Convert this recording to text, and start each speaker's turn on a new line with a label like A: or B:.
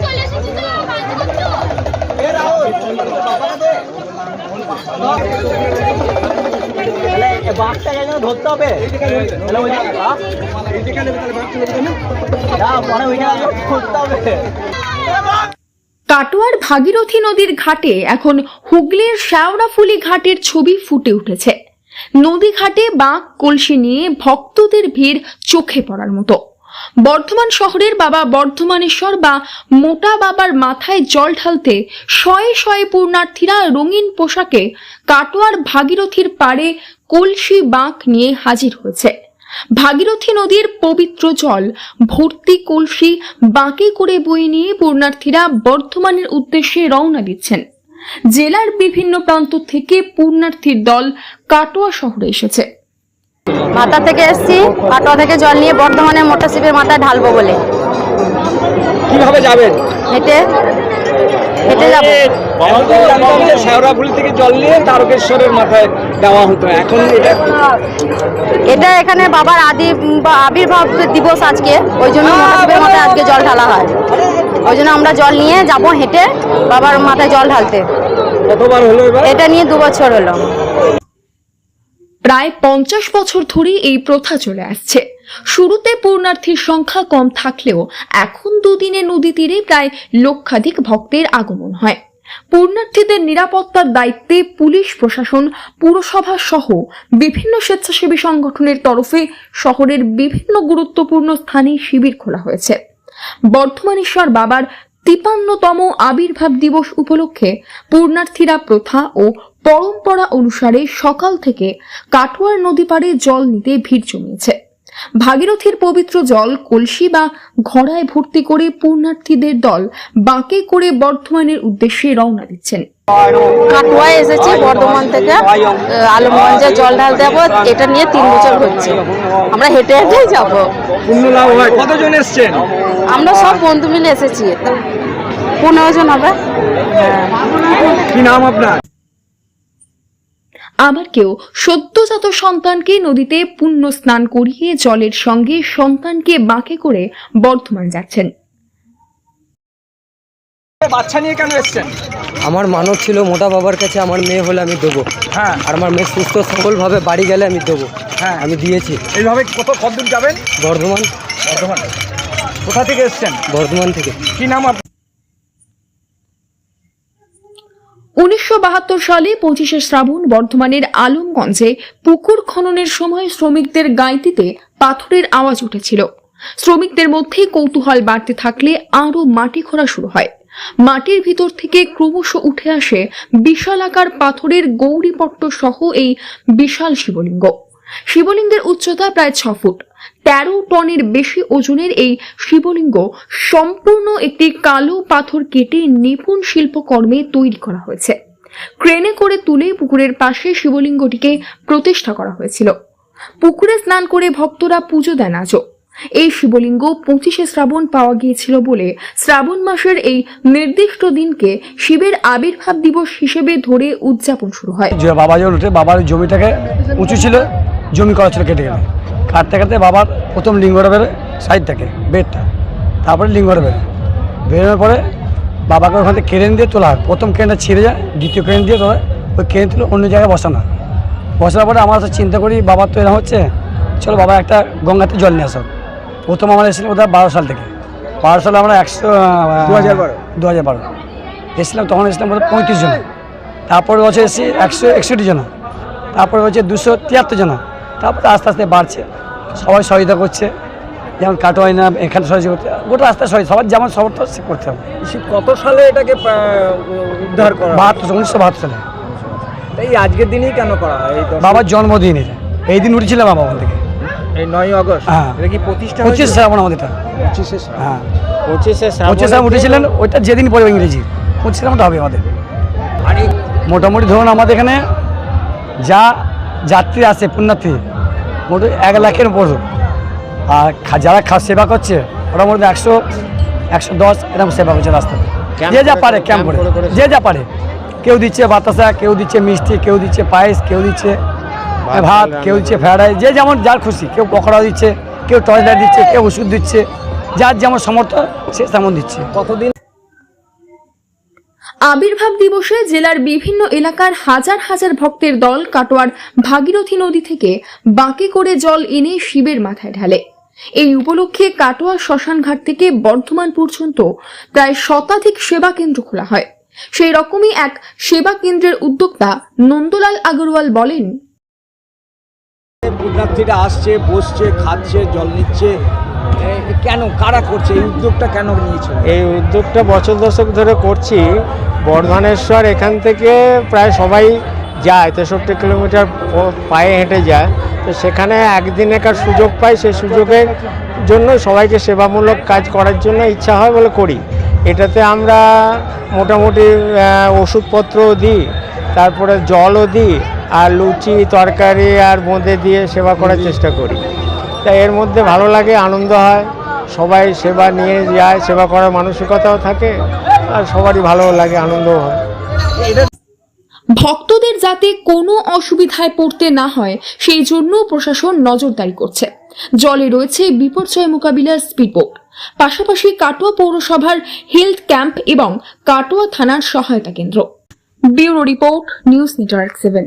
A: চলে এসেছি তো বাড়ি করছ
B: বাঘটাকে এখানে ধরতে হবে। তাহলে ওই না, পরে ওইখানে ধরতে হবে।
C: কাটোয়ার ভাগীরথী নদীর ঘাটে এখন হুগলির শ্যাওড়াফুলি ঘাটের ছবি ফুটে উঠেছে। নদী ঘাটে বাঁক কলসি নিয়ে ভক্তদের ভিড় চোখে পড়ার মতো। বর্ধমান শহরের বাবা বর্ধমানেশ্বর বা মোটা বাবার মাথায় জল ঢালতে শয়ে শয়ে পূর্ণার্থীরা রঙিন পোশাকে কাটোয়ার ভাগীরথীর পাড়ে কলসি বাঁক নিয়ে হাজির হয়েছে। ভাগীরথী নদীর পবিত্র জল, ভর্তি কলসি, বাঁকে করে বয়ে নিয়ে পূর্ণার্থীরা বর্ধমানের উদ্দেশ্যে রওনা দিচ্ছেন। জেলার বিভিন্ন প্রান্ত থেকে পূর্ণার্থীর দল কাটোয়া শহরে এসেছে।
D: মাথা থেকে এসছি কাটোয়া থেকে জল নিয়ে বর্ধমানে মোটর শিবের মাথায় ঢালবো বলে।
B: কীভাবে যাবেন?
D: হেঁটে হেঁটে যাব।
B: শেওড়াফুলি থেকে জল নিয়ে তারকেশ্বরের মাথায় দেওয়া হতো। এখন এটা
D: এটা এখানে বাবার আদি বা আবির্ভাব দিবস আজকে ওই জন্য মোটর শিবের মাথায় আজকে জল ঢালা হয়। ওই জন্য আমরা জল নিয়ে যাব হেঁটে বাবার মাথায় জল ঢালতে।
B: কতবার হলো
D: এটা নিয়ে দু বছর হলো।
C: প্রায় পঞ্চাশ বছর ধরে এই প্রথা চলে আসছে। শুরুতে পূর্ণার্থীর সংখ্যা কম থাকলেও এখন দুদিনে নদী তীরে প্রায় লক্ষাধিক ভক্তের আগমন হয়। পূর্ণার্থীদের নিরাপত্তার দায়িত্বে পুলিশ প্রশাসন পুরসভা সহ বিভিন্ন স্বেচ্ছাসেবী সংগঠনের তরফে শহরের বিভিন্ন গুরুত্বপূর্ণ স্থানে শিবির খোলা হয়েছে। বর্ধমানেশ্বর বাবার তিপান্নতম আবির্ভাব দিবস উপলক্ষে পূর্ণার্থীরা প্রথা ও পরম্পরা অনুসারে সকাল থেকে কাটোয়ার নদী পাড়ে জল নিতে ভিড় জমিয়েছে। ভাগীরথীর পবিত্র জল কলসি বা ঘড়ায় ভর্তি করে পূর্ণার্থীদের দল বাঁকে করে বর্ধমানের উদ্দেশ্যে রওনা দিচ্ছেন।
D: কাটোয়ায় এসেছি বর্ধমান থেকে। আলমগঞ্জে জল ঢালতে যাব এটা নিয়ে তিন বছর হচ্ছে আমরা হেঁটে হেঁটেই যাব।
B: কতজন এসছেন?
D: আমরা সব বন্ধু মিলে এসেছি। পনেরো জন হবে। হ্যাঁ।
B: কি নাম আপনার?
C: আবার কেউ সদ্যজাত সন্তানকে নদীতে পুণ্য স্নান করিয়ে জলের সঙ্গে সন্তানকে বাঁকে করে বর্ধমান যাচ্ছেন।
B: বাচ্চা নিয়ে কেন এসছেন?
E: আমার মানব ছিল মোটা বাবার কাছে আমার মেয়ে হলে আমি দেবো।
B: হ্যাঁ।
E: আর আমার মেয়ে সুস্থ সবলভাবে বাড়ি গেলে আমি দেবো।
B: হ্যাঁ।
E: আমি দিয়েছি।
B: এইভাবে কত কতদূর যাবেন?
E: বর্ধমান।
B: বর্ধমান। কোথা থেকে এসছেন?
E: বর্ধমান থেকে।
B: কি নাম আপনার?
C: উনিশশো বাহাত্তর সালে পঁচিশে শ্রাবণ বর্ধমানের আলমগঞ্জে পুকুর খননের সময় শ্রমিকদের গাইতিতে পাথরের আওয়াজ উঠেছিল। শ্রমিকদের মধ্যে কৌতূহল বাড়তে থাকলে আরও মাটি খোঁড়া শুরু হয়। মাটির ভিতর থেকে ক্রমশ উঠে আসে বিশালাকার পাথরের গৌরীপট্ট সহ এই বিশাল শিবলিঙ্গ। শিবলিঙ্গের উচ্চতা প্রায় ছ ফুট। তেরো টনের বেশি ওজনের এই শিবলিঙ্গ সম্পূর্ণ একটি কালো পাথর কেটে নিপুণ শিল্পকর্মে তৈরি করা হয়েছে। ক্রেনে করে তুলে পুকুরের পাশে শিবলিঙ্গটিকে প্রতিষ্ঠা করা হয়েছিল। পুকুরে স্নান করে ভক্তরা পুজো দেন আজও। এই শিবলিঙ্গ পঁচিশে শ্রাবণ পাওয়া গিয়েছিল বলে শ্রাবণ মাসের এই নির্দিষ্ট দিনকে শিবের আবির্ভাব দিবস হিসেবে ধরে উদযাপন শুরু হয়।
F: বাবা যখন উঠে, বাবার জমিটাকে উঁচু ছিল জমি করা ছিল কেটে গেলে। কাটতে কাটতে বাবার প্রথম লিঙ্গটা বেরোয় সাইড থেকে বেডটা। তারপরে লিঙ্গটা বেরোয় বেরোনোর পরে বাবাকে ওখান থেকে ক্রেন দিয়ে তোলা হয়। প্রথম ক্রেনটা ছিঁড়ে যায় দ্বিতীয় ক্রেন দিয়ে তোলা ওই ক্রেন তুলে অন্য জায়গায় বসানো। বসানোর পরে আমরা তো চিন্তা করি বাবার তো এরকম হচ্ছে চলো বাবা একটা গঙ্গাতে জল নিয়ে আসো। প্রথম আমরা এসেছিলাম বোধহয় বারো সাল থেকে। বারো সালে আমরা একশো
B: দু হাজার বারো।
F: দু হাজার বারো। এসেছিলাম তখন এসেছিলাম বোধহয় পঁয়ত্রিশ জন। তারপরে বছর এসেছি একশো একষট্টি জন। তারপরে হচ্ছে দুশো তিয়াত্তর জন। তারপরে আস্তে আস্তে বাড়ছে। সবাই সহযোগিতা করছে। যেমন কাটোয়াই না এখানে সহযোগিতা করতে গোটা আস্তে সবাই সবার যেমন সবার তো সে করতে হবে।
B: কত সালে এটাকে উদ্ধার করা
F: বাহাত্তর উনিশশো বাহাত্তর সালে।
B: এই আজকের দিনেই কেন করা হয় এই
F: বাবার জন্মদিন এটা। এই দিন উঠেছিলাম বাবা ওখান থেকে।
B: এই নয় আগস্ট?
F: হ্যাঁ।
B: এটা কি প্রতিষ্ঠা
F: পঁচিশ শ্রাবণ আমাদের এটা।
B: পঁচিশে
F: হ্যাঁ।
B: পঁচিশে
F: পঁচিশ শ্রাবণ উঠেছিলেন ওইটা যেদিন ইংরেজি। পঁচিশ শ্রাবণটা হবে আমাদের।
B: আর
F: মোটামুটি ধরুন আমাদের এখানে যা যাত্রী আছে পুণ্যার্থী মোটামুটি এক লাখের উপর। আর যারা খা সেবা করছে ওরা মধ্যে একশো একশো দশ এরকম সেবা করছে রাস্তাতে যে যা পারে ক্যাম্প করে। যে যা পারে। কেউ দিচ্ছে বাতাসা কেউ দিচ্ছে মিষ্টি কেউ দিচ্ছে পায়েস কেউ দিচ্ছে ভাত কেউ দিচ্ছে ফ্রাইড রাইস যে যেমন যার খুশি কেউ পকোড়া দিচ্ছে কেউ টর্চ লাইট দিচ্ছে কেউ ওষুধ দিচ্ছে যার যেমন সমর্থ সে তেমন দিচ্ছে।
B: কতদিন
C: আবির্ভাব দিবসে জেলার বিভিন্ন এলাকার হাজার হাজার ভক্তের দল কাটোয়ার ভাগীরথী নদী থেকে বাঁকে করে জল এনে শিবের মাথায় ঢালে। এই উপলক্ষে কাটোয়া শ্মশানঘাট থেকে বর্ধমান পর্যন্ত প্রায় শতাধিক সেবা কেন্দ্র খোলা হয়। সেই রকমই এক সেবা কেন্দ্রের উদ্যোক্তা নন্দলাল আগরওয়াল বলেন
B: পুণ্যার্থীরা আসছে, বসছে, খাচ্ছে, জল নিচ্ছে কেন কারা করছে? এই উদ্যোগটা কেন নিয়েছে?
G: এই উদ্যোগটা বছর দশক ধরে করছি। বর্ধমানেশ্বর এখান থেকে প্রায় সবাই যায় তেষট্টি কিলোমিটার পায়ে হেঁটে যায়। তো সেখানে একদিনেকার সুযোগ পাই সেই সুযোগের জন্য সবাইকে সেবামূলক কাজ করার জন্য ইচ্ছা হয় বলে করি। এটাতে আমরা মোটামুটি ওষুধপত্রও দিই তারপরে জলও দিই আর লুচি তরকারি আর বোঁদে দিয়ে সেবা করার চেষ্টা করি। তাই এর মধ্যে ভালো লাগে, আনন্দ হয়। সবাই সেবা নিয়ে যায়, সেবা করার মানসিকতাও থাকে, আর সবারই ভালো লাগে, আনন্দও হয়।
C: ভক্তদের যাতে কোনো অসুবিধায় পড়তে না হয়, সেই জন্য প্রশাসন নজরদারি করছে। জলে রয়েছে বিপর্যয় মোকাবিলার স্পিডবোট। পাশাপাশি কাটোয়া পৌরসভার হেলথ ক্যাম্প এবং কাটোয়া থানার সহায়তা কেন্দ্র। Bureau report, news network seven.